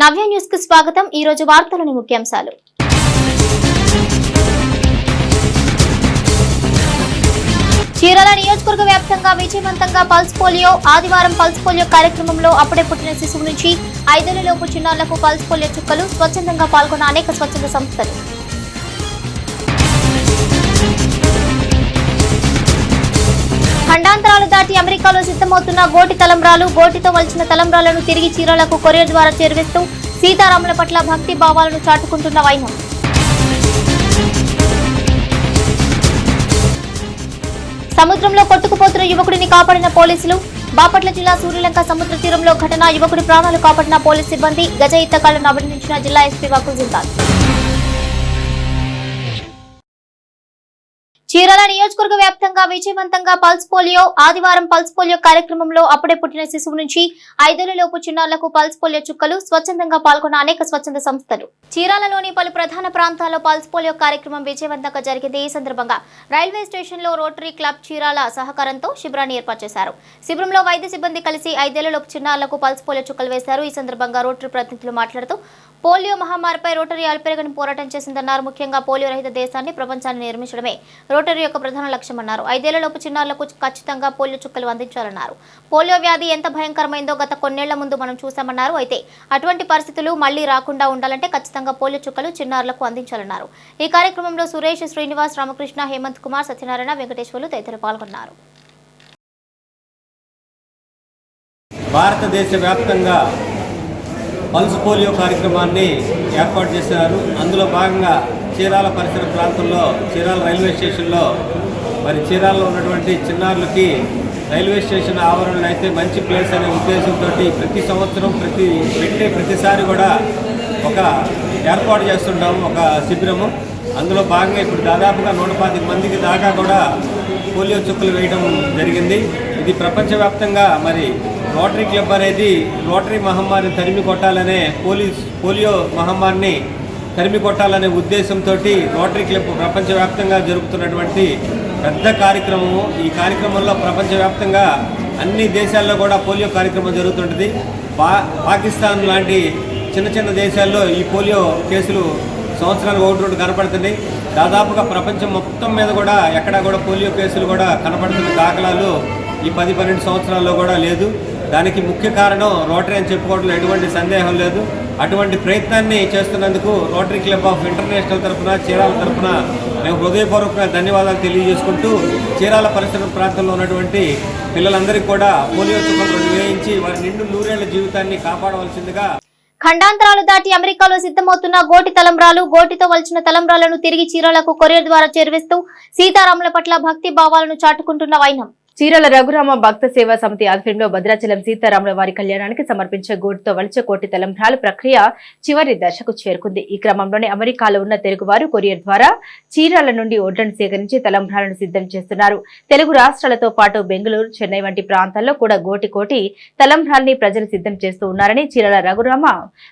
నవ్య న్యూస్కు స్వాగతం. ఈ రోజు వార్తలోని ముఖ్యాంశాలు. చీరాల నియోజకవర్గ వ్యాప్తంగా విజయవంతంగా పల్స్ పోలియో ఆదివారం పల్స్ పోలియో కార్యక్రమంలో అప్పుడే పుట్టిన శిశువు నుంచి ఐదేళ్ళలోపు చిన్నారులకు పల్స్ పోలియో చుక్కలు స్వచ్ఛందంగా పాల్గొన్న అనేక స్వచ్ఛంద సంస్థలు. ఖండాంతరాలు దాటి అమెరికాలో సిద్ధమవుతున్న గోటి తలంబ్రాలు గోటితో వలిచిన తలంబ్రాలను తిరిగి చీరలకు కొరియర్ ద్వారా చేరవేస్తూ సీతారాముల పట్ల భక్తి భావాలను చాటుకుంటున్న వైనం. సముద్రంలో కొట్టుకుపోతున్న యువకుడిని కాపాడిన పోలీసులు బాపట్ల జిల్లా సూర్యలంక సముద్ర తీరంలో ఘటన యువకుడి ప్రాణాలు కాపాడిన పోలీస్ సిబ్బంది గజ ఇత్తకాలను అభినందించిన జిల్లా ఎస్పీ వకుల్ జిందాల్ చీరాల నియోజకవర్గ వ్యాప్తంగా విజయవంతంగా పల్స్ పోలియో ఆదివారం పల్స్ పోలియో కార్యక్రమంలో అప్పుడే పుట్టిన శిశువు నుంచి ఐదేళ్ళలోపు చిన్నారులకు పల్స్ పోలియో చుక్కలు స్వచ్ఛందంగా పాల్గొన్న అనేక స్వచ్ఛంద సంస్థలు. చీరాలలోని పలు ప్రధాన ప్రాంతాల్లో పల్స్ పోలియో కార్యక్రమం విజయవంతంగా జరిగింది. ఈ సందర్భంగా రైల్వే స్టేషన్లో రోటరీ క్లబ్ చీరాల సహకారంతో శిబిరాన్ని ఏర్పాటు చేశారు. శిబిరంలో వైద్య సిబ్బంది కలిసి ఐదేళ్ళలోపు చిన్నారులకు పల్స్ పోలియో చుక్కలు వేశారు. ఈ సందర్భంగా రోటరీ ప్రతినిధులు మాట్లాడుతూ పోలియో మహమ్మారిపై రోటరీ అల్పెరగని పోరాటం చేసిందన్నారు. ముఖ్యంగా పోలియో రహిత దేశాన్ని ప్రపంచాన్ని నిర్మించడమే రోటరీ యొక్క ప్రధాన లక్ష్యమన్నారు ఐదేళ్ళలోపు చిన్నారులకు ఖచ్చితంగా పోలియో చుక్కలు అందించాలన్నారు. పోలియో వ్యాధి ఎంత భయంకరమైందో గత కొన్నేళ్ళ ముందు మనం చూశామన్నారు. అయితే అటువంటి పరిస్థితులు మళ్ళీ రాకుండా ఉండాలంటే ఖచ్చితంగా పోలియో చుక్కలు చిన్నారులకు అందించాలన్నారు. ఈ కార్యక్రమంలో సురేష్ శ్రీనివాస్ రామకృష్ణ హేమంత్ కుమార్ సత్యనారాయణ వెంకటేశ్వర్లు తదితరులు పాల్గొన్నారు. భారతదేశ వ్యాప్తంగా పల్స్ పోలియో కార్యక్రమాన్ని ఏర్పాటు చేశారు. అందులో భాగంగా చీరాల పరిసర ప్రాంతంలో చీరాల రైల్వే స్టేషన్లో మరి చీరాలలో ఉన్నటువంటి చిన్నారులకి రైల్వే స్టేషన్ ఆవరణలో అయితే మంచి ప్లేస్ అనే ఉద్దేశంతో ప్రతి సంవత్సరం ప్రతి పెట్టే ప్రతిసారి కూడా ఒక ఏర్పాటు చేస్తుంటాము ఒక శిబిరము. అందులో భాగంగా ఇప్పుడు దాదాపుగా నూట పాతిక మందికి దాకా కూడా పోలియో చుక్కలు వేయడం జరిగింది. ఇది ప్రపంచవ్యాప్తంగా మరి రోటరీ క్లబ్ అనేది రోటరీ మహమ్మారిని తరిమి కొట్టాలనే పోలీస్ పోలియో మహమ్మారిని తరిమి కొట్టాలనే ఉద్దేశంతో రోటరీ క్లబ్ ప్రపంచవ్యాప్తంగా జరుగుతున్నటువంటి పెద్ద కార్యక్రమము. ఈ కార్యక్రమంలో ప్రపంచవ్యాప్తంగా అన్ని దేశాల్లో కూడా పోలియో కార్యక్రమం జరుగుతుంటుంది. పా పాకిస్తాన్ లాంటి చిన్న చిన్న దేశాల్లో ఈ పోలియో కేసులు సంవత్సరానికి ఒకటి రెండు కనపడుతున్నాయి. దాదాపుగా ప్రపంచం మొత్తం మీద కూడా ఎక్కడా కూడా పోలియో కేసులు కూడా కనపడుతున్న దాఖలాలు ఈ పది పన్నెండు సంవత్సరాల్లో కూడా లేదు. దానికి ముఖ్య కారణం రోటరీ అని చెప్పుకోవడంలో ఎటువంటి సందేహం లేదు. అటువంటి ప్రయత్నాన్ని చేస్తున్నందుకు రోటరీ క్లబ్ ఆఫ్ ఇంటర్నేషనల్ తరఫున చీరాల తరఫున మేము హృదయపూర్వకంగా ధన్యవాదాలు తెలియజేసుకుంటూ చీరాల పరిసర ప్రాంతంలో ఉన్నటువంటి పిల్లలందరికీ కూడా పోలియో చుక్కలు నిర్వహించి వారి నిండు నూరేళ్ళ జీవితాన్ని కాపాడవలసిందిగా ఖండాంతరాలు దాటి అమెరికాలో సిద్ధమవుతున్న గోటి తలంబ్రాలు గోటితో వలిచిన తలంబ్రాలను తిరిగి చీరాలకు కొరియర్ ద్వారా చేరవేస్తూ సీతారాముల పట్ల భక్తి భావాలను చాటుకుంటున్న వైనం. చీరల రఘురామ భక్త సేవా సమితి ఆధ్వర్యంలో భద్రాచలం సీతారాముల వారి కళ్యాణానికి సమర్పించే గోడితో వలచ కోటి తలంబ్రాల ప్రక్రియ చివరి దశకు చేరుకుంది. ఈ క్రమంలోనే అమెరికాలో ఉన్న తెలుగువారు కొరియర్ ద్వారా చీరాల నుండి ఒడ్లను సేకరించి తలంబ్రాలను సిద్ధం చేస్తున్నారు. తెలుగు రాష్ట్రాలతో పాటు బెంగళూరు చెన్నై వంటి ప్రాంతాల్లో కూడా గోటి కోటి తలంబ్రాల్ని ప్రజలు సిద్ధం చేస్తూ ఉన్నారని చీరాల రఘురామ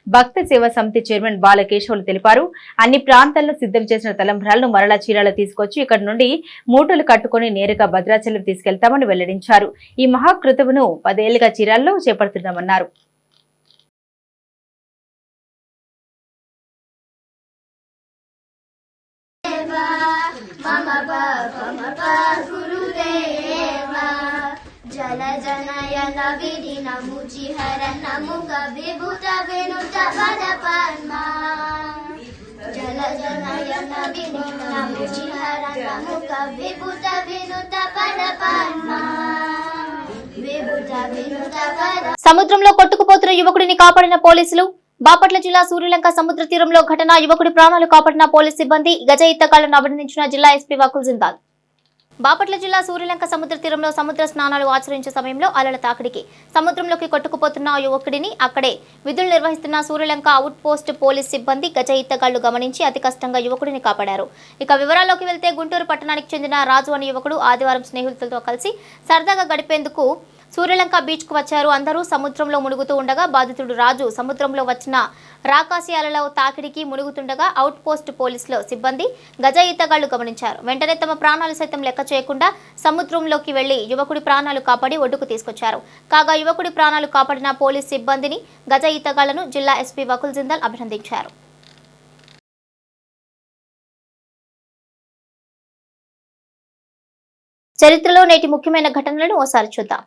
భక్త సేవా సమితి చైర్మన్ బాలకేశవులు తెలిపారు. అన్ని ప్రాంతాల్లో సిద్ధం చేసిన తలంబ్రాలను మరలా చీరాల తీసుకొచ్చి ఇక్కడ నుండి మూటలు కట్టుకుని నేరుగా భద్రాచలం తీసుకెళ్తామని వెల్లడించారు. ఈ మహాకృతువును పదేళ్ళుగా చీరాల్లో చేపడుతున్నామన్నారు. జల జనయన విధి నముచి హర నముక విభుత వినుత పద పద్మా విభుత వినుత పద పద్మా విభుత వినుత పద సముద్రంలో కొట్టుకుపోతున్న యువకుడిని కాపాడిన పోలీసులు బాపట్ల జిల్లా సూర్యలంక సముద్ర తీరంలో ఘటన యువకుడి ప్రాణాలు కాపాడిన పోలీస్ సిబ్బంది గజ ఇత్తకాలను అభినందించిన జిల్లా ఎస్పీ వకుల్ జిందాల్. బాపట్ల జిల్లా సూర్యలంక సముద్ర తీరంలో సముద్ర స్నానాలు ఆచరించే సమయంలో అలల తాకిడికి సముద్రంలోకి కొట్టుకుపోతున్న యువకుడిని అక్కడే విధులు నిర్వహిస్తున్న సూర్యలంక అవుట్ పోస్ట్ పోలీస్ సిబ్బంది గజ ఈతగాళ్ళు గమనించి అతి కష్టంగా యువకుడిని కాపాడారు. ఇక వివరాల్లోకి వెళ్తే గుంటూరు పట్టణానికి చెందిన రాజు అనే యువకుడు ఆదివారం స్నేహితులతో కలిసి సరదాగా గడిపేందుకు సూర్యలంక బీచ్కు వచ్చారు. అందరూ సముద్రంలో మునుగుతూ ఉండగా బాధితుడు రాజు సముద్రంలో వచ్చిన రాకాశయాలలో తాకిడికి మునుగుతుండగా అవుట్ పోస్ట్ పోలీసులు సిబ్బంది గజ ఈతగాళ్ళు గమనించారు. వెంటనే తమ ప్రాణాలు సైతం లెక్క చేయకుండా సముద్రంలోకి వెళ్ళి యువకుడి ప్రాణాలు కాపాడి ఒడ్డుకు తీసుకొచ్చారు. కాగా యువకుడి ప్రాణాలు కాపాడిన పోలీస్ సిబ్బందిని గజ ఈతగాళ్ళను జిల్లా ఎస్పీ వకుల్ జిందాల్ అభినందించారు. చరిత్రలో నేటి ముఖ్యమైన ఘటనలను ఓసారి చూద్దాం.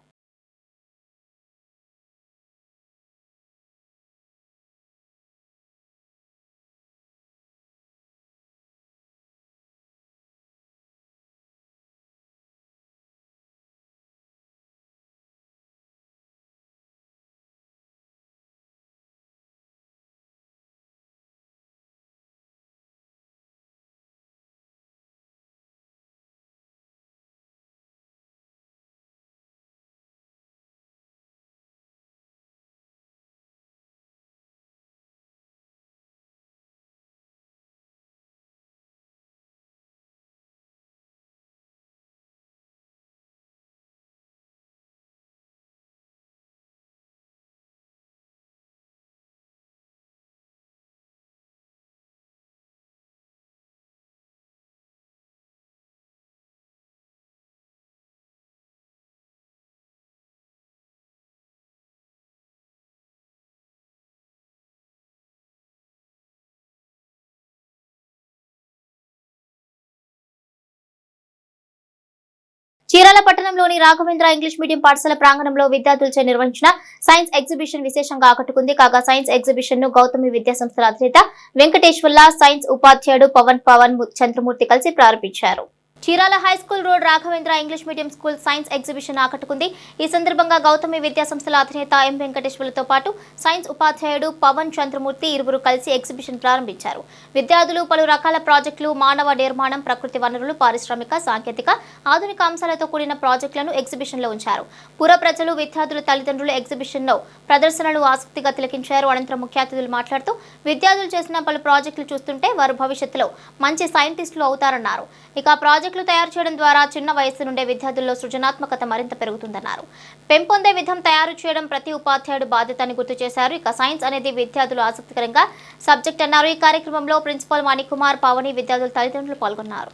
చీరాల పట్టణంలోని రాఘవేంద్ర ఇంగ్లీష్ మీడియం పాఠశాల ప్రాంగణంలో విద్యార్థులచే నిర్వహించిన సైన్స్ ఎగ్జిబిషన్ విశేషంగా ఆకట్టుకుంది. కాగా సైన్స్ ఎగ్జిబిషన్ను గౌతమి విద్యా సంస్థల అధినేత వెంకటేశ్వర్ల సైన్స్ ఉపాధ్యాయుడు పవన్ పవన్ చంద్రమూర్తి కలిసి ప్రారంభించారు. Chirala high school road Raghavendra English medium school science exhibition ఆకట్టుకుంది. ఈ సందర్భంగా గౌతమి విద్యా సంస్థల అధినేత ఎం వెంకటేశ్వర్లతో పాటు సైన్స్ ఉపాధ్యాయుడు పవన్ చంద్రమూర్తి ఇరువురు కలిసి ఎగ్జిబిషన్ ప్రారంభించారు. విద్యార్థులు పలు రకాల ప్రాజెక్టులు మానవ నిర్మాణం ప్రకృతి వనరులు పారిశ్రామిక సాంకేతిక ఆధునిక అంశాలతో కూడిన ప్రాజెక్టులను ఎగ్జిబిషన్లో ఉంచారు. పుర ప్రజలు విద్యార్థుల తల్లిదండ్రులు ఎగ్జిబిషన్లో ప్రదర్శనలు ఆసక్తిగా తిలకించారు. అనంతరం ముఖ్య అతిథులు మాట్లాడుతూ విద్యార్థులు చేసిన పలు ప్రాజెక్టులు చూస్తుంటే వారు భవిష్యత్తులో మంచి సైంటిస్టులు అవుతారన్నారు. ఇక ఆ ప్రాజెక్టులు తయారు చేయడం ద్వారా చిన్న వయస్సు నుండే విద్యార్థుల్లో సృజనాత్మకత మరింత పెరుగుతుందన్నారు. పెంపొందే విధం తయారు చేయడం ప్రతి ఉపాధ్యాయుడు బాధ్యత అని గుర్తు చేశారు. ఇక సైన్స్ అనేది విద్యార్థులు ఆసక్తికరంగా సబ్జెక్ట్ అన్నారు. ఈ కార్యక్రమంలో ప్రిన్సిపల్ మణికుమార్ పావని విద్యార్థుల తల్లిదండ్రులు పాల్గొన్నారు.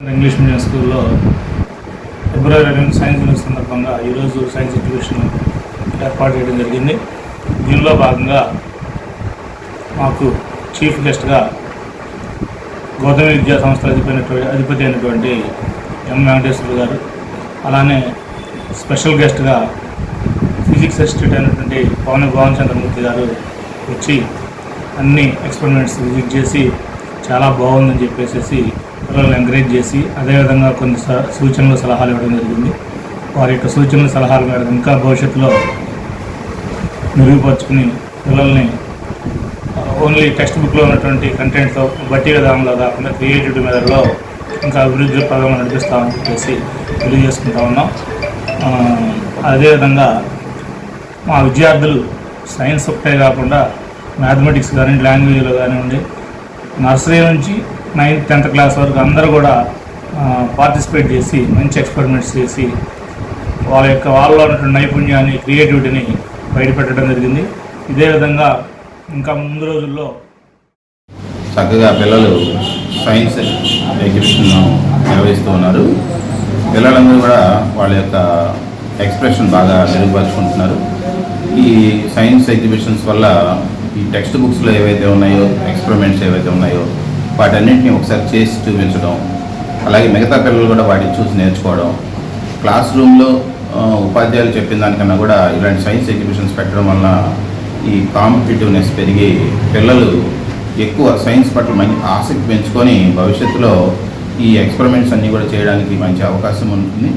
ఇంగ్లీష్ మీడియం స్కూల్లో ఫిబ్రవరి రెండు సైన్స్ దినం సందర్భంగా ఈరోజు సైన్స్ ఎగ్జిబిషన్ ఏర్పాటు చేయడం జరిగింది. దీనిలో భాగంగా మాకు చీఫ్ గెస్ట్గా గౌతమి విద్యా సంస్థ అధిపోయినటువంటి అధిపతి అయినటువంటి ఎం వెంకటేశ్వర గారు అలానే స్పెషల్ గెస్ట్గా ఫిజిక్స్ అసిస్టెంట్ అయినటువంటి పవన్ భవన్ చంద్రమూర్తి గారు వచ్చి అన్ని ఎక్స్పెరిమెంట్స్ విజిట్ చేసి చాలా బాగుందని చెప్పేసి పిల్లల్ని ఎంకరేజ్ చేసి అదేవిధంగా కొన్ని సూచనలు సలహాలు ఇవ్వడం జరిగింది. వారి యొక్క సూచనలు సలహాలు మేడం ఇంకా భవిష్యత్తులో మెరుగుపరుచుకుని పిల్లల్ని ఓన్లీ టెక్స్ట్ బుక్లో ఉన్నటువంటి కంటెంట్తో బట్టి విధానంలో కాకుండా క్రియేటివిటీ మెథడ్లో ఇంకా అభివృద్ధి పదంలో నడిపిస్తామని చెప్పేసి తెలియజేసుకుంటా ఉన్నాం. అదేవిధంగా మా విద్యార్థులు సైన్స్ ఒకటే కాకుండా మ్యాథమెటిక్స్ కానీ లాంగ్వేజ్లో కానివ్వండి నర్సరీ నుంచి నైన్త్ టెన్త్ క్లాస్ వరకు అందరూ కూడా పార్టిసిపేట్ చేసి మంచి ఎక్స్పెరిమెంట్స్ చేసి వాళ్ళ యొక్క వాళ్ళలో ఉన్నటువంటి నైపుణ్యాన్ని క్రియేటివిటీని బయటపెట్టడం జరిగింది. ఇదే విధంగా ఇంకా ముందు రోజుల్లో చక్కగా పిల్లలు సైన్స్ ఎగ్జిబిషన్ నిర్వహిస్తూ ఉన్నారు. పిల్లలందరూ కూడా వాళ్ళ యొక్క ఎక్స్ప్రెషన్ బాగా మెరుగుపరుచుకుంటున్నారు. ఈ సైన్స్ ఎగ్జిబిషన్స్ వల్ల ఈ టెక్స్ట్ బుక్స్లో ఏవైతే ఉన్నాయో ఎక్స్పెరిమెంట్స్ ఏవైతే ఉన్నాయో వాటన్నింటినీ ఒకసారి చేసి చూపించడం అలాగే మిగతా పిల్లలు కూడా వాటిని చూసి నేర్చుకోవడం క్లాస్ రూమ్లో ఉపాధ్యాయులు చెప్పిన దానికన్నా కూడా ఇలాంటి సైన్స్ ఎగ్జిబిషన్స్ పెట్టడం వలన ఈ కాంపిటేటివ్నెస్ పెరిగి పిల్లలు ఎక్కువ సైన్స్ పట్ల మంచి ఆసక్తి పెంచుకొని భవిష్యత్తులో ఈ ఎక్స్పెరిమెంట్స్ అన్ని కూడా చేయడానికి మంచి అవకాశం ఉంటుంది.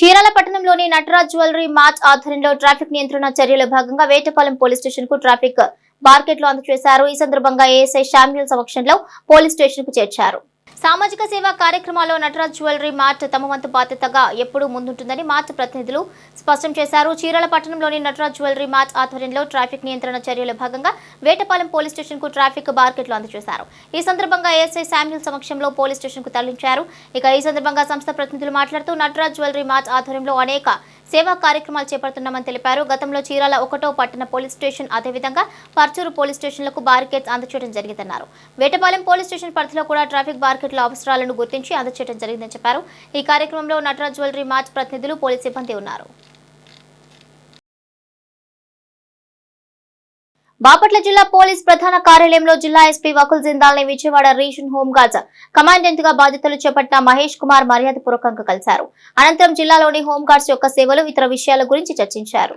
చీరాల పట్టణంలోని నటరాజ్ జ్యువెలరీ మార్చ్ ఆధ్వర్యంలో ట్రాఫిక్ నియంత్రణ చర్యల భాగంగా వేటపాలెం పోలీస్ స్టేషన్కు ట్రాఫిక్ బార్కెట్లు అందజేశారు. ఈ సందర్భంగా ఏఎస్ఐ శామ్యుల్ సమక్షంలో పోలీస్ స్టేషన్కు చేర్చారు. సామాజిక సేవా కార్యక్రమాల్లో నటరాజ్ జ్యువెలరీ మార్ట్ తమ వంతు బాధ్యతగా ఎప్పుడూ ముందుంటుందని మార్ట్ ప్రతినిధులు స్పష్టం చేశారు. చీరాల పట్టణంలోని నటరాజ్ జ్యువెలరీ మార్ట్ ఆధ్వర్యంలో ట్రాఫిక్ నియంత్రణ చర్యల భాగంగా వేటపాలెం పోలీస్ స్టేషన్కు ట్రాఫిక్ బార్కెట్లు అందజేశారు. ఈ సందర్భంగా ఎస్ఐ శామ్యుల్ సమక్షంలో పోలీస్ స్టేషన్కు తరలించారు. ఇక ఈ సందర్భంగా సంస్థ ప్రతినిధులు మాట్లాడుతూ నటరాజ్ జ్యువెలరీ మార్ట్ ఆధ్వర్యంలో అనేక సేవా కార్యక్రమాలు చేపడుతున్నామని తెలిపారు. గతంలో చీరాల ఒకటో పట్టణ పోలీస్ స్టేషన్ అదేవిధంగా పర్చూరు పోలీస్ స్టేషన్లకు బారికేడ్స్ అందచేయడం జరిగిందన్నారు. వేటపాలెం పోలీస్ స్టేషన్ పరిధిలో కూడా ట్రాఫిక్ బారికేడ్ల అవసరాలను గుర్తించి అందచేయడం జరిగిందని చెప్పారు. ఈ కార్యక్రమంలో నటరాజ్ జ్యువెలరీ మార్చ్ ప్రతినిధులు పోలీస్ సిబ్బంది ఉన్నారు. బాపట్ల జిల్లా పోలీస్ ప్రధాన కార్యాలయంలో జిల్లా ఎస్పీ వకుల్ జిందాల్ని విజయవాడ రీజన్ హోంగార్డ్స్ కమాండెంట్గా బాధ్యతలు చేపట్టిన మహేష్ కుమార్ మర్యాదపూర్వకంగా కలిశారు. అనంతరం జిల్లాలోని హోంగార్డ్స్ యొక్క సేవలు ఇతర విషయాల గురించి చర్చించారు.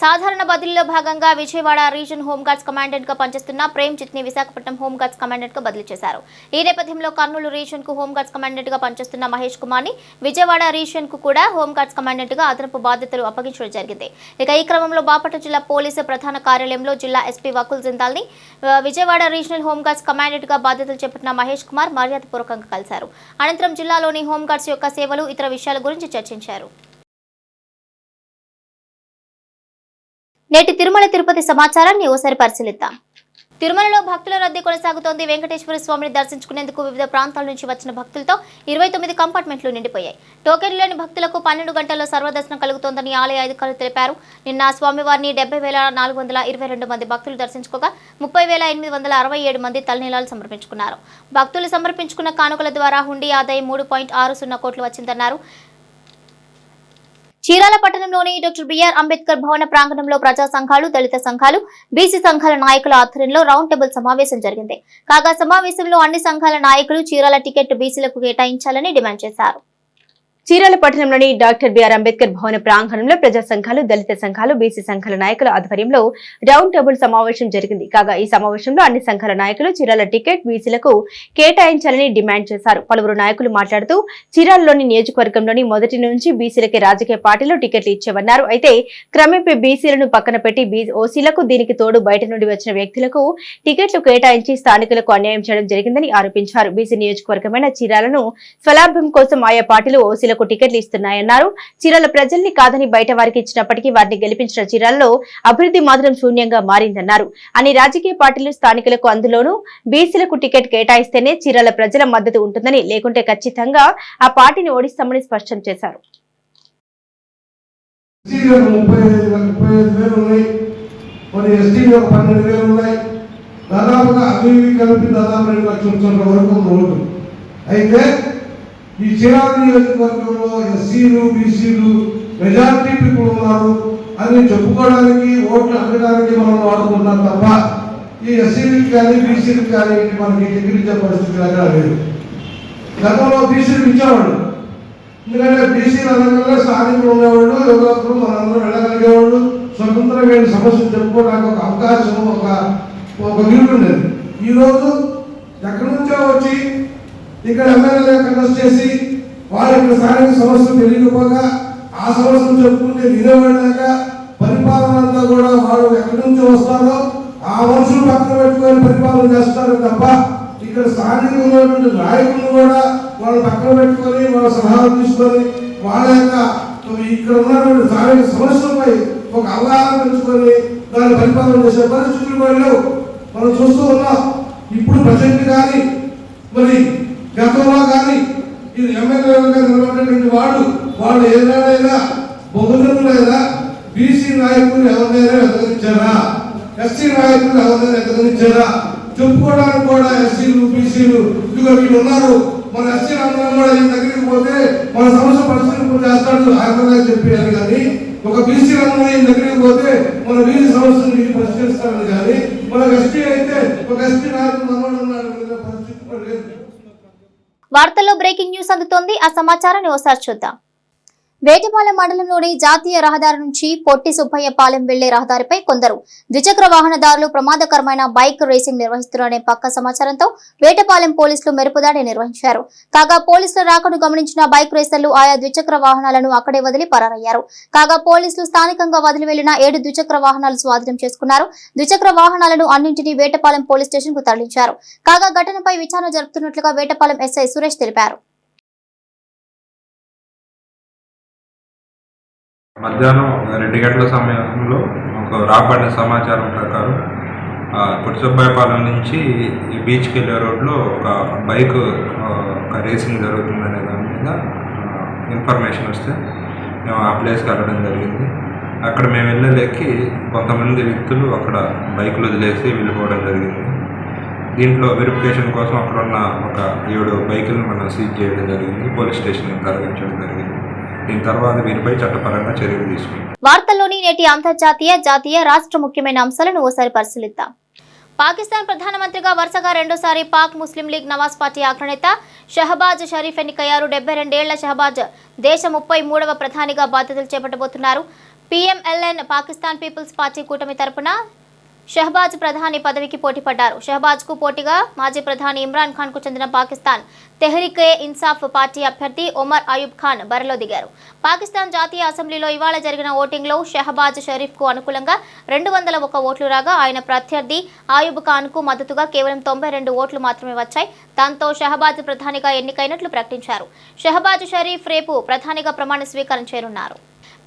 సాధారణ బదిలీలో భాగంగా విజయవాడ రీజన్ హోంగార్డ్స్ కమాండెంట్గా పనిచేస్తున్న ప్రేమ్ చిత్ని విశాఖపట్నం హోంగార్డ్స్ కమాండెంట్గా బదిలీ చేశారు. ఈ నేపథ్యంలో కర్నూలు రీజన్కు హోంగార్డ్స్ కమాండెంట్గా పనిచేస్తున్న మహేష్ కుమార్ని విజయవాడ రీజన్కు కూడా హోంగార్డ్స్ కమాండెంట్గా అదనపు బాధ్యతలు అప్పగించడం జరిగింది. ఇక ఈ క్రమంలో బాపట్ల జిల్లా పోలీసు ప్రధాన కార్యాలయంలో జిల్లా ఎస్పీ వకుల్ జిందాల్ని విజయవాడ రీజనల్ హోంగార్డ్స్ కమాండెంట్గా బాధ్యతలు చేపట్టిన మహేష్ కుమార్ మర్యాదపూర్వకంగా కలిశారు. అనంతరం జిల్లాలోని హోంగార్డ్స్ యొక్క సేవలు ఇతర విషయాల గురించి చర్చించారు. నేటి తిరుమల తిరుపతి సమాచారాన్ని ఓసారి పరిశీలిద్దాం. తిరుమలలో భక్తుల రద్దీ కొనసాగుతోంది. వెంకటేశ్వర స్వామిని దర్శించుకునేందుకు వివిధ ప్రాంతాల నుంచి వచ్చిన భక్తులతో ఇరవై తొమ్మిది కంపార్ట్మెంట్లు నిండిపోయాయి. టోకెన్లోని భక్తులకు పన్నెండు గంటల్లో సర్వదర్శనం కలుగుతోందని ఆలయ అధికారులు తెలిపారు. నిన్న స్వామివారిని డెబ్బై వేల నాలుగు వందల ఇరవై రెండు మంది భక్తులు దర్శించుకోగా ముప్పై వేల ఎనిమిది వందల అరవై ఏడు మంది తలనీలాలు సమర్పించుకున్నారు. భక్తులు సమర్పించుకున్న కానుకల ద్వారా హుండీ ఆదాయం మూడు పాయింట్ ఆరు సున్నా కోట్లు వచ్చిందన్నారు. చీరాల పట్టణంలోని డాక్టర్ బిఆర్ అంబేద్కర్ భవన ప్రాంగణంలో ప్రజా సంఘాలు దళిత సంఘాలు బీసీ సంఘాల నాయకుల ఆధ్వర్యంలో రౌండ్ టేబుల్ సమావేశం జరిగింది. కాగా సమావేశంలో అన్ని సంఘాల నాయకులు చీరాల టికెట్ బీసీలకు కేటాయించాలని డిమాండ్ చేశారు. చీరాల పట్టణంలోని డాక్టర్ బిఆర్ అంబేద్కర్ భవన ప్రాంగణంలో ప్రజా సంఘాలు దళిత సంఘాలు బీసీ సంఘాల నాయకుల ఆధ్వర్యంలో రౌండ్ టేబుల్ సమావేశం జరిగింది. కాగా ఈ సమావేశంలో అన్ని సంఘాల నాయకులు చీరాల టికెట్ బీసీలకు కేటాయించాలని డిమాండ్ చేశారు. పలువురు నాయకులు మాట్లాడుతూ చీరాలలోని నియోజకవర్గంలోని మొదటి నుంచి బీసీలకి రాజకీయ పార్టీలు టికెట్లు ఇచ్చేవన్నారు. అయితే క్రమేపీ బీసీలను పక్కన పెట్టి ఓసీలకు దీనికి తోడు బయట నుండి వచ్చిన వ్యక్తులకు టికెట్లు కేటాయించి స్థానికులకు అన్యాయం చేయడం జరిగిందని ఆరోపించారు. బీసీ నియోజకవర్గమైన చీరాలను స్వలాభం కోసం ఆయా పార్టీలు ఓసీలకు టికెట్లు ఇస్తున్నాయన్నారు. చీరాల ప్రజల్ని కాదని బయట వారికి ఇచ్చినప్పటికీ వారిని గెలిపించిన చీరాలలో అభివృద్ధి మాత్రం శూన్యంగా మారిందన్నారు. అన్ని రాజకీయ పార్టీలు స్థానికులకు అందులోనూ బీసీలకు టికెట్ కేటాయిస్తేనే చీరాల ప్రజల మద్దతు ఉంటుందని లేకుంటే ఖచ్చితంగా ఆ పార్టీని ఓడిస్తామని స్పష్టం చేశారు. ముప్పై ఐదు ముప్పై ఐదు వేలు ఉన్నాయి. మరి ఎస్టీలు ఒక పన్నెండు వేలు ఉన్నాయి. దాదాపుగా అవి కలిపి దాదాపు రెండు లక్షల చోట్ల వరకు ఉన్న అయితే ఈ చీరాల నియోజకవర్గంలో ఎస్సీలు బీసీలు మెజారిటీ పీపుల్ ఉన్నారు. అని చెప్పుకోవడానికి ఓట్లు అడగడానికి మనం వాడుకుంటున్నాం తప్ప ఈ ఎస్సీలకు కానీ బీసీలకు కానీ మనకి టికెట్ పరిస్థితి ఎక్కడ లేదు గతంలో బీసీలు ఇచ్చేవాళ్ళు ఎందుకంటే బీసీలు అనగానే స్థానికులు ఉండేవాళ్ళు యువకులు మనందరూ వెళ్ళగలిగేవాళ్ళు. స్వతంత్రమైన సమస్యలు చెప్పుకోవడానికి ఒక అవకాశం ఒక ఒక వీలు ఉండేది ఈరోజు ఎక్కడి నుంచో వచ్చి ఇక్కడ ఎమ్మెల్యేగా కండక్ట్ చేసి వారి యొక్క స్థానిక సమస్యలు తెలియకపోగా ఆ సమస్యలు చెప్పుకుంటే వినేవాళ్ళక పరిపాలన అంతా కూడా వాడు ఎక్కడి నుంచి వస్తారో ఆ మనుషులు పక్కన పెట్టుకొని పరిపాలన చేస్తారు తప్ప ఇక్కడ స్థానికంగా ఉన్నటువంటి నాయకులు కూడా వాళ్ళు పక్కన పెట్టుకొని వాళ్ళ సలహాలు తీసుకొని వాళ్ళ యొక్క ఇక్కడ ఉన్నటువంటి స్థానిక సమస్యలపై ఒక అవగాహన పెంచుకొని దాన్ని పరిపాలన చేసే పరిస్థితులు కూడా లేవు. మనం చూస్తూ ఉన్నాం. ఇప్పుడు ప్రజెంట్ కానీ మరి గతంలో కానీ ఇది ఎమ్మెల్యేలుగా నిలబడినటువంటి వాడు వాళ్ళు ఏనాడైనా బహుజనులైనా బీసీ నాయకులు ఎవరినైనా ఎదగనిచ్చారా? ఎస్సీ నాయకులు ఎవరినైనా ఎదగనిచ్చారా? చెప్పుకోవడానికి కూడా ఎస్సీలు బీసీలు ఇదిగో వీళ్ళు ఉన్నారు. మన ఎస్సీ రంగం కూడా ఈయన దగ్గరికి పోతే మన సమస్య పరిశీలన చేస్తాడు ఆయన చెప్పారు కానీ ఒక బీసీ రంగం ఈయన దగ్గరికి పోతే మన బీసీ సమస్యలు వీళ్ళు పరిష్కరిస్తారని కానీ మన ఎస్టీ అయితే ఒక ఎస్టీ నాయకుడు మనవాడు ఉన్నాడు అనే పరిస్థితి కూడా లేదు వార్తల్లో బ్రేకింగ్ న్యూస్ అందుతోంది. ఆ సమాచారాన్ని ఒకసారి చూద్దాం. వేటపాలెం మండలంలోని జాతీయ రహదారి నుంచి పొట్టి సుబ్బయ్యపాలెం వెళ్ళే రహదారిపై కొందరు ద్విచక్ర వాహనదారులు ప్రమాదకరమైన బైక్ రేసింగ్ నిర్వహిస్తున్నారనే పక్క సమాచారంతో వేటపాలెం పోలీసులు మెరుపుదాడి నిర్వహించారు. కాగా పోలీసుల రాకను గమనించిన బైక్ రేసర్లు ఆయా ద్విచక్ర వాహనాలను అక్కడే వదిలి పరారయ్యారు. కాగా పోలీసులు స్థానికంగా వదిలి వెళ్ళిన ఏడు ద్విచక్ర వాహనాలు స్వాధీనం చేసుకున్నారు. ద్విచక్ర వాహనాలను అన్నింటినీ వేటపాలెం పోలీస్ స్టేషన్కు తరలించారు. కాగా ఘటనపై విచారణ జరుపుతున్నట్లుగా వేటపాలెం ఎస్ఐ సురేష్ తెలిపారు. మధ్యాహ్నం రెండు గంటల సమయంలో ఒక రాబడిన సమాచారం ప్రకారం ఆ, నుంచి ఈ బీచ్కి వెళ్ళే రోడ్లో ఒక బైక్ ఒక రేసింగ్ జరుగుతుందనే దాని మీద ఇన్ఫర్మేషన్ వస్తే మేము ఆ ప్లేస్కి వెళ్ళడం జరిగింది. అక్కడ మేము వెళ్ళలేకి కొంతమంది వ్యక్తులు అక్కడ బైకులు వదిలేసి వెళ్ళిపోవడం జరిగింది. దీంట్లో వెరిఫికేషన్ కోసం అక్కడ ఉన్న ఒక ఏడు బైకులను మనం సీజ్ చేయడం జరిగింది. పోలీస్ స్టేషన్కి తరలించడం జరిగింది. దీని తర్వాత వీరిపై చట్టపరంగా చర్యలు తీసుకుంటాం. వార్తల్లోని నేటి అంతర్జాతీయ జాతీయ రాష్ట్ర ముఖ్యమైన అంశాలను ఓసారి పరిశీలిద్దాం. పాకిస్తాన్ ప్రధానమంత్రిగా వరుసగా రెండోసారి Pak Muslim League Nawaz party అగ్రనేత షహబాజ్ షరీఫ్ ఎన్నికయ్యారు. డెబ్బై రెండేళ్ళ షహబాజ్ దేశ ముప్పై మూడవ ప్రధానిగా బాధ్యతలు చేపట్టబోతున్నారు. పీఎంఎల్ఎన్ పాకిస్తాన్ పీపుల్స్ పార్టీ కూటమి తరపున షహబాజ్ ప్రధాని పదవికి పోటీ పడ్డారు షహబాజ్కు పోటీగా మాజీ ప్రధాని ఇమ్రాన్ ఖాన్కు చెందిన పాకిస్తాన్ తెహ్రికే ఇన్సాఫ్ పార్టీ అభ్యర్థి ఒమర్ అయూబ్ ఖాన్ బరిలో దిగారు. పాకిస్తాన్ జాతీయ అసెంబ్లీలో ఇవాళ జరిగిన ఓటింగ్లో షహబాజ్ షరీఫ్కు అనుకూలంగా రెండు వందల ఒక ఓట్లు రాగా ఆయన ప్రత్యర్థి ఆయూబ్ ఖాన్కు మద్దతుగా కేవలం తొంభై రెండు ఓట్లు మాత్రమే వచ్చాయి. దాంతో షహబాజ్ ప్రధానిగా ఎన్నికైనట్లు ప్రకటించారు. షహబాజ్ షరీఫ్ రేపు ప్రధానిగా ప్రమాణ స్వీకారం చేయనున్నారు.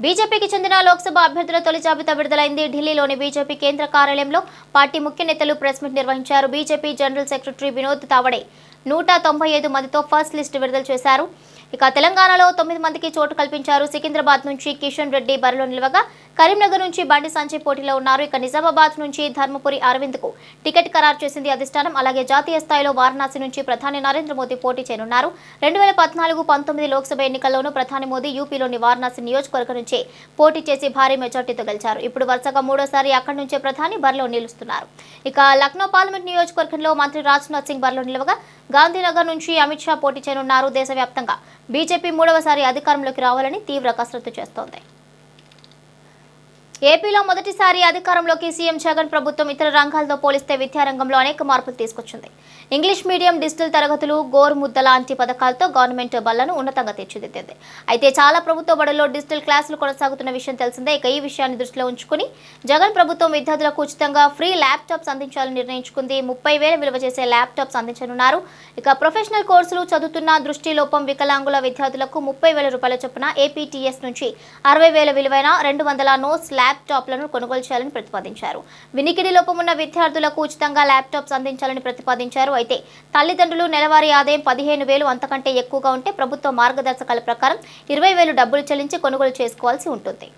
బీజేపీకి చెందిన లోక్సభ అభ్యర్థుల తొలి జాబితా విడుదలైంది. ఢిల్లీలోని బీజేపీ కేంద్ర కార్యాలయంలో పార్టీ ముఖ్య నేతలు ప్రెస్ మీట్ నిర్వహించారు. BJP general secretary Vinod Tawde నూట తొంభై ఐదు మందితో ఫస్ట్ లిస్ట్ విడుదల చేశారు. ఇక తెలంగాణలో తొమ్మిది మందికి చోటు కల్పించారు. సికింద్రాబాద్ నుంచి కిషన్ రెడ్డి బరిలో నిలవగా కరీంనగర్ నుంచి బండి సంజయ్ పోటీలో ఉన్నారు. ఇక నిజామాబాద్ నుంచి ధర్మపురి అరవింద్కు టికెట్ ఖరారు చేసింది అధిష్టానం. అలాగే జాతీయ స్థాయిలో వారణాసి నుంచి ప్రధాని నరేంద్ర మోదీ పోటీ చేయనున్నారు. రెండు వేల పద్నాలుగు పంతొమ్మిది లోక్సభ ఎన్నికల్లోనూ ప్రధాని మోదీ యూపీలోని వారణాసి నియోజకవర్గం నుంచి పోటీ చేసి భారీ మెజార్టీతో గెలిచారు. ఇప్పుడు వరుసగా మూడోసారి అక్కడి నుంచే ప్రధాని బరిలో నిలుస్తున్నారు. ఇక లక్నో పార్లమెంట్ నియోజకవర్గంలో మంత్రి రాజ్నాథ్ సింగ్ బరిలో నిలవగా గాంధీనగర్ నుంచి అమిత్ షా పోటీ చేయనున్నారు దేశవ్యాప్తంగా. బీజేపీ మూడవసారి అధికారంలోకి రావాలని తీవ్ర కసరత్తు చేస్తోంది. ఏపీలో మొదటిసారి అధికారంలోకి సీఎం జగన్ ప్రభుత్వం ఇతర రంగాలతో పోలిస్తే విద్యారంగంలో అనేక మార్పులు తీసుకొచ్చింది. ఇంగ్లీష్ మీడియం డిజిటల్ తరగతులు గోరుముద్ద లాంటి పథకాలతో గవర్నమెంట్ బళ్ళను ఉన్నతంగా తీర్చిదిద్దింది. అయితే చాలా ప్రభుత్వ బడుల్లో డిజిటల్ క్లాసులు కొనసాగుతున్న విషయం తెలిసిందే. ఇక ఈ విషయాన్ని దృష్టిలో ఉంచుకుని జగన్ ప్రభుత్వం విద్యార్థులకు ఉచితంగా ఫ్రీ ల్యాప్టాప్స్ అందించాలని నిర్ణయించుకుంది. ముప్పై వేల విలువ చేసే ల్యాప్టాప్స్ అందించనున్నారు. ఇక ప్రొఫెషనల్ కోర్సులు చదువుతున్న దృష్టి లోపం వికలాంగుల విద్యార్థులకు ముప్పై వేల రూపాయల చొప్పున ఏపీటీఎస్ నుంచి అరవై వేల విలువైన రెండు వందల నోట్స్ ల్యాప్టాప్లను కొనుగోలు చేయాలని ప్రతిపాదించారు. వినికిడి లోపం ఉన్న విద్యార్థులకు ఉచితంగా ల్యాప్టాప్స్ అందించాలని ప్రతిపాదించారు. అయితే తల్లిదండ్రులు నెలవారీ ఆదాయం పదిహేను వేలు అంతకంటే ఎక్కువగా ఉంటే ప్రభుత్వ మార్గదర్శకాల ప్రకారం ఇరవై వేలు డబ్బులు చెల్లించి కొనుగోలు చేసుకోవాల్సి ఉంటుంది.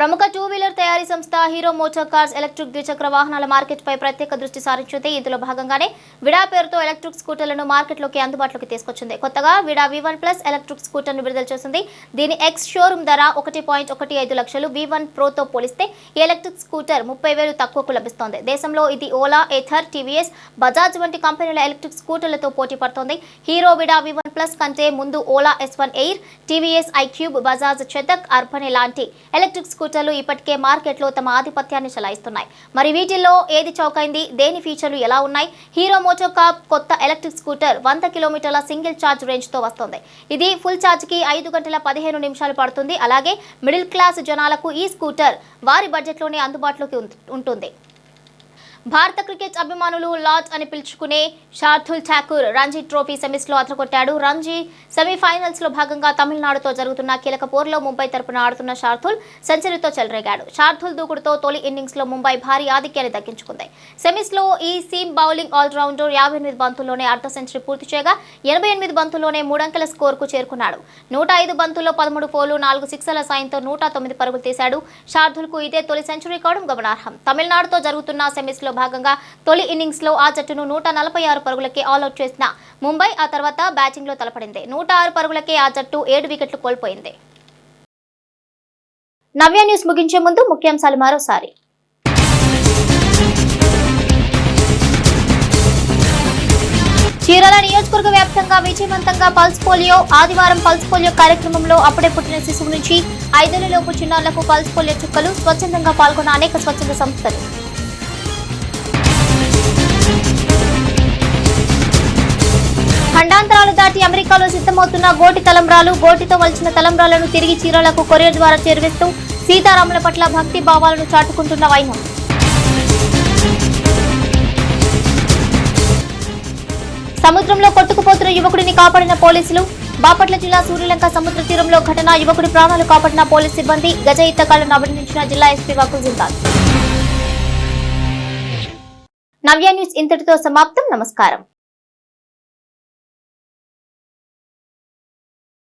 ప్రముఖ టూ వీలర్ తయారీ సంస్థ హీరో మోటార్ కార్స్ ఎలక్ట్రిక్ ద్విచక్ర వాహనాల మార్కెట్ పై ప్రత్యేక దృష్టి సారించింది. ఇందులో భాగంగానే విడా పేరుతో ఎలక్ట్రిక్ స్కూటర్లను మార్కెట్లోకి అందుబాటులోకి తీసుకొచ్చింది. కొత్తగా Vida V one plus electric స్కూటర్ను విడుదల చేసింది. దీని ఎక్స్ షోరూమ్ ధర ఒకటి పాయింట్ ఒకటి ఐదు లక్షలు. వి వన్ ప్రోతో పోలిస్తే ఈ ఎలక్ట్రిక్ స్కూటర్ ముప్పై వేలు తక్కువకు లభిస్తోంది. దేశంలో ఇది ఓలా ఎథర్ టీవీఎస్ బజాజ్ వంటి కంపెనీల ఎలక్ట్రిక్ స్కూటర్లతో పోటీ పడుతోంది. Hero Vida V one plus కంటే ముందు Ola S one air TVS iQube Bajaj Chetak urban లాంటి ఎలక్ట్రిక్ స్కూటర్లు ఇప్పటికే మార్కెట్లో తమ ఆధిపత్యాన్ని చెలాయిస్తున్నాయి. మరి వీటిల్లో ఏది చౌకైంది? దేని ఫీచర్లు ఎలా ఉన్నాయి? హీరో మోటోకాప్ కొత్త ఎలక్ట్రిక్ స్కూటర్ వంద కిలోమీటర్ల సింగిల్ ఛార్జ్ రేంజ్తో వస్తుంది. ఇది ఫుల్ ఛార్జ్కి ఐదు గంటల పదిహేను నిమిషాలు పడుతుంది. అలాగే మిడిల్ క్లాస్ జనాలకు ఈ స్కూటర్ వారి బడ్జెట్లోనే అందుబాటులోకి ఉంటుంది. భారత క్రికెట్ అభిమానులు లాట్ అని పిలుచుకునే షార్థుల్ ఠాకూర్ రంజీ ట్రోఫీ సెమీస్లో అదరగొట్టాడు రంజీ సెమీఫైనల్స్లో భాగంగా తమిళనాడుతో జరుగుతున్న కీలక పోరులో ముంబై తరపున ఆడుతున్న షార్థుల్ సెంచరీతో చెలరేగాడు. షార్థుల్ దూకుడుతో తొలి ఇన్నింగ్స్లో ముంబై భారీ ఆధిక్యాన్ని దక్కించుకుంది. సెమీస్లో ఈ సీమ్ బౌలింగ్ ఆల్రౌండర్ యాభై ఎనిమిది బంతుల్లోనే అర్ధ సెంచరీ పూర్తి చేయగా ఎనభై ఎనిమిది బంతుల్లోనే మూడంకెల స్కోర్కు చేరుకున్నాడు. నూట ఐదు బంతుల్లో పదమూడు ఫోర్లు నాలుగు సిక్సర్ల సాయంతో నూట తొమ్మిది పరుగులు తీశాడు. షార్థుల్కు ఇదే తొలి సెంచరీ కావడం గమనార్హం. తమిళనాడుతో జరుగుతున్న సెమీస్ లో భాగంగా తొలి ఇన్నింగ్స్లో ఆ జట్టును నూట నలభై ఆరు పరుగులకే ఆల్అౌట్ చేసిన ముంబై ఆ తర్వాత బ్యాటింగ్లో తలపడింది. నూట ఆరు పరుగులకే ఆ జట్టు ఏడు వికెట్లు కోల్పోయింది. నవ్య న్యూస్ ముగించే ముందు ముఖ్యాంశాలు మరోసారి. చీరాల నియోజకవర్గ వ్యాప్తంగా విజయవంతంగా పల్స్ పోలియో ఆదివారం పల్స్ పోలియో కార్యక్రమంలో అప్పుడే పుట్టిన శిశువు నుంచి ఐదేళ్ళలోపు చిన్నారులకు పల్స్ పోలియో చుక్కలు స్వచ్ఛందంగా పాల్గొన్న అనేక స్వచ్ఛంద సంస్థలు. ఖండాంతరాలు దాటి అమెరికాలో సిద్ధమవుతున్న గోటి తలంబ్రాలు గోటితో వలిచిన తలంబ్రాలను తిరిగి చీరలకు కొరియర్ ద్వారా చేరవేస్తూ సీతారాముల పట్ల భక్తి భావాలను చాటుకుంటున్న వైనం. సముద్రంలో కొట్టుకుపోతున్న యువకుడిని కాపాడిన పోలీసులు బాపట్ల జిల్లా సూర్యలంక సముద్ర తీరంలో ఘటన యువకుడి ప్రాణాలు కాపాడిన పోలీస్ సిబ్బంది గజ ఇత్తకాలను అభినందించిన జిల్లా ఎస్పీ వకుల్ జిందాల్ నవ్య న్యూస్ ఇంతటితో సమాప్తం. నమస్కారం.